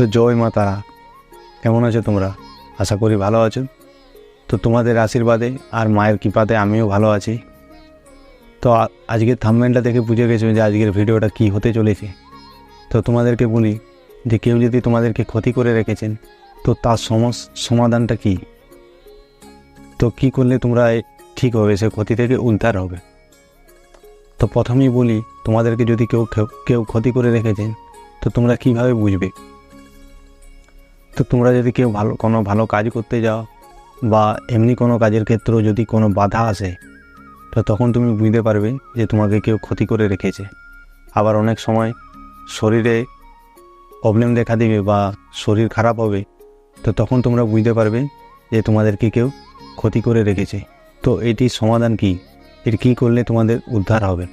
তো জয় মা তারা। কেমন আছো তোমরা? আশা করি ভালো আছো। তো তোমাদের আশীর্বাদে আর মায়ের কৃপাতে আমিও ভালো আছি। তো আজকের থাম্বেলটা দেখে বুঝে গেছো যে আজকের ভিডিওটা কি হতে চলেছে। তো তোমাদেরকে বলি যে কেউ যদি তোমাদেরকে ক্ষতি করে রেখেছেন, তো তার সমস সমাধানটা কি? তো কি করলে তোমরা ঠিক হবে? সে ক্ষতি থেকে উদ্ধার হবে। তো প্রথমেই বলি, তোমাদেরকে যদি কেউ- কেউ ক্ষতি করে রেখেছেন, তো তোমরা কীভাবে বুঝবে? তো তোমরা যদি কেউ ভালো, কোনো ভালো কাজ করতে যাও বা এমনি কোনো কাজের ক্ষেত্রেও যদি কোনো বাধা আসে, তো তখন তুমি বুঝতে পারবে যে তোমাকে কেউ ক্ষতি করে রেখেছে। আবার অনেক সময় শরীরে প্রবলেম দেখা দিবে বা শরীর খারাপ হবে, তো তখন তোমরা বুঝতে পারবে যে তোমাদেরকে কেউ ক্ষতি করে রেখেছে। তো এটির সমাধান কি? এর কী করলে তোমাদের উদ্ধার হবে?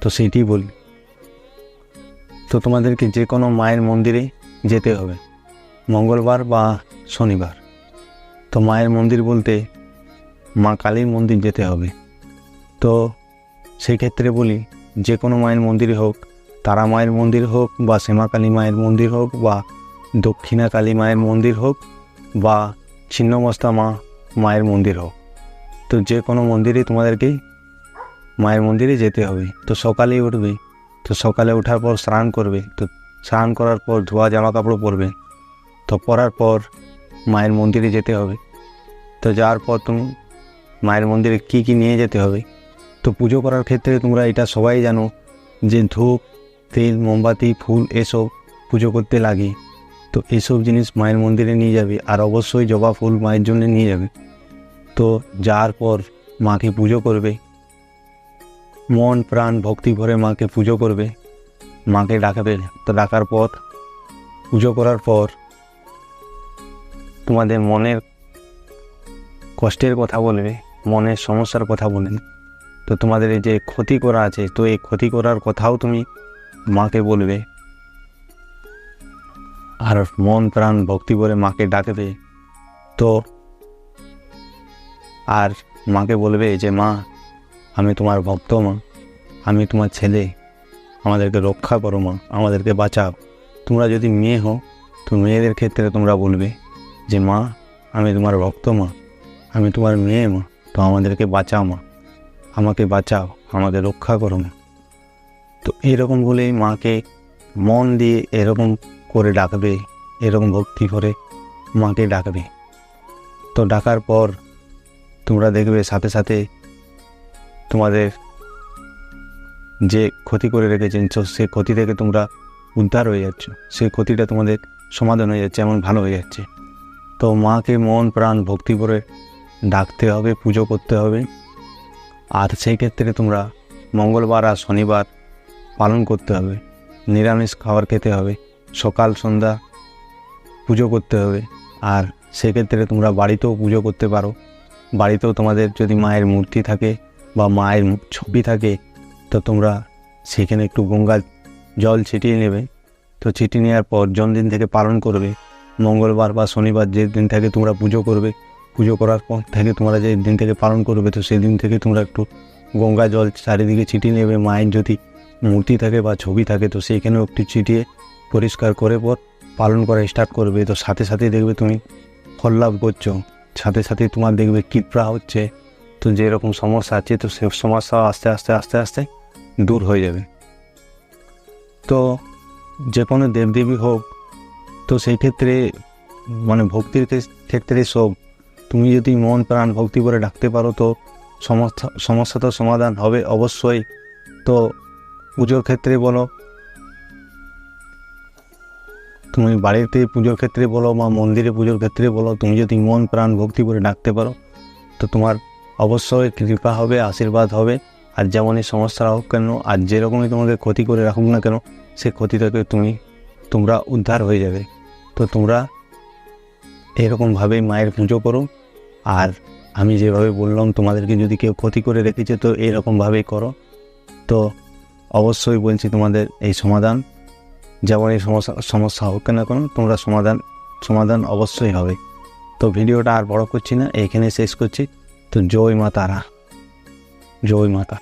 তো সেইটি বলি। তো তোমাদেরকে যে কোনো মায়ের মন্দিরে যেতে হবে। মঙ্গলবার বা শনিবার। তো মায়ের মন্দির বলতে মা কালীর মন্দির যেতে হবে। তো সেই ক্ষেত্রে বলি, যে কোনো মায়ের মন্দির হোক, তারা মায়ের মন্দির হোক বা শ্যামা কালী মায়ের মন্দির হোক বা দক্ষিণা কালী মায়ের মন্দির হোক বা ছিন্নমস্তা মা মায়ের মন্দির হোক। তো যে কোনো মন্দিরে তোমাদেরকে মায়ের মন্দিরে যেতে হবে। তো সকালেই উঠবে। তো সকালে ওঠার পর স্নান করবে। তো স্নান করার পর ধোয়া জামা কাপড় পরবে। তো পরার পর মায়ের মন্দিরে যেতে হবে। তো যাওয়ার পর তুমি মায়ের মন্দিরে কী কী নিয়ে যেতে হবে? তো পুজো করার ক্ষেত্রে তোমরা এটা সবাই জানো যে ধূপ, তেল, মোমবাতি, ফুল এসব পুজো করতে লাগে। তো এসব জিনিস মায়ের মন্দিরে নিয়ে যাবে আর অবশ্যই জবা ফুল মায়ের জন্য নিয়ে যাবে। তো যাওয়ার পর মাকে পুজো করবে। মন, প্রাণ, ভক্তি ভরে মাকে পুজো করবে। মাকে ডাকাবে। তো ডাকার পর, পুজো করার পর তোমাদের মনের কষ্টের কথা বলবে, মনের সমস্যার কথা বলেন তো তোমাদের এই যে ক্ষতি করা আছে, তো এই ক্ষতি করার কথাও তুমি মাকে বলবে। আর মন প্রাণ ভক্তি করে মাকে ডাকবে। তো আর মাকে বলবে যে, মা, আমি তোমার ভক্ত মা, আমি তোমার ছেলে, আমাদেরকে রক্ষা করো মা, আমাদেরকে বাঁচাও। তোমরা যদি মেয়ে হও, তো মেয়েদের ক্ষেত্রে তোমরা বলবে যে মা, আমি তোমার ভক্ত মা, আমি তোমার মেয়ে মা, তো আমাদেরকে বাঁচাও মা। আমাকে বাঁচাও আমাকে রক্ষা করো মা। তো এরকম বলেই মাকে মন দিয়ে এরকম করে ডাকবে, এরকম ভক্তি করে মাকে ডাকবে। তো ডাকার পর তোমরা দেখবে সাথে সাথে তোমাদের যে ক্ষতি করে রেখেছেন, তো সে ক্ষতি থেকে তোমরা উদ্ধার হয়ে যাচ্ছ। সেই ক্ষতিটা তোমাদের সমাধান হয়ে যাচ্ছে, এমন ভালো হয়ে যাচ্ছে। তো মাকে মন প্রাণ ভক্তি করে ডাকতে হবে, পুজো করতে হবে। আর সেই ক্ষেত্রে তোমরা মঙ্গলবার আর শনিবার পালন করতে হবে। নিরামিষ খাবার খেতে হবে, সকাল, সন্ধ্যা পুজো করতে হবে। আর সেক্ষেত্রে তোমরা বাড়িতেও পুজো করতে পারো। বাড়িতেও তোমাদের যদি মায়ের মূর্তি থাকে বা মায়ের ছবি থাকে, তো তোমরা সেখানে একটু গঙ্গা জল ছিটিয়ে নেবে। তো ছিটিয়ে নেওয়ার পর জন্মদিন থেকে পালন করবে। মঙ্গলবার বা শনিবার যে দিন থেকে তোমরা পুজো করবে, পুজো করার পর থেকে তোমরা যে দিন থেকে পালন করবে, তো সেই দিন থেকে তোমরা একটু গঙ্গা জল চারিদিকে ছিটিয়ে নেবে, মায়ের যদি মূর্তি থাকে বা ছবি থাকে, তো সেইখানেও একটু ছিটিয়ে পরিষ্কার করে পর পালন করা স্টার্ট করবে। তো সাথে সাথে দেখবে তুমি ফল লাভ করছ, সাথে সাথে তোমার দেখবে কৃপা হচ্ছে। তো যেরকম সমস্যা আছে, তো সে সমস্যা আস্তে আস্তে আস্তে আস্তে দূর হয়ে যাবে। তো যে কোনো দেবদেবী হোক তো সেই ক্ষেত্রে মানে ভক্তির ক্ষেত্রে সব, তুমি যদি মন প্রাণ ভক্তি করে ডাকতে পারো তো সমস্যা সমস্যা তো সমাধান হবে অবশ্যই। তো পুজোর ক্ষেত্রে বলো, তুমি বাড়িতে পুজোর ক্ষেত্রে বলো বা মন্দিরে পুজোর ক্ষেত্রে বলো, তুমি যদি মন প্রাণ ভক্তি করে ডাকতে পারো, তো তোমার অবশ্যই কৃপা হবে, আশীর্বাদ হবে। আর যেমনই সমস্যা হোক কেন, আর যেরকমই তোমাকে ক্ষতি করে রাখুক না কেন, সে ক্ষতি থেকে তুমি, তোমরা উদ্ধার হয়ে যাবে। তো তোমরা এরকমভাবেই মায়ের পুজো করো। আর আমি যেভাবে বললাম, তোমাদেরকে যদি কেউ ক্ষতি করে রেখেছে, তো এরকমভাবেই করো। তো অবশ্যই বলছি তোমাদের এই সমাধান। যেমন এই সমস্যা সমস্যা হোক না কেন, তোমরা সমাধান সমাধান অবশ্যই হবে। তো ভিডিওটা আর বড় করছি না এখানে শেষ করছি। তো জয় মা তারা, জয় মাতা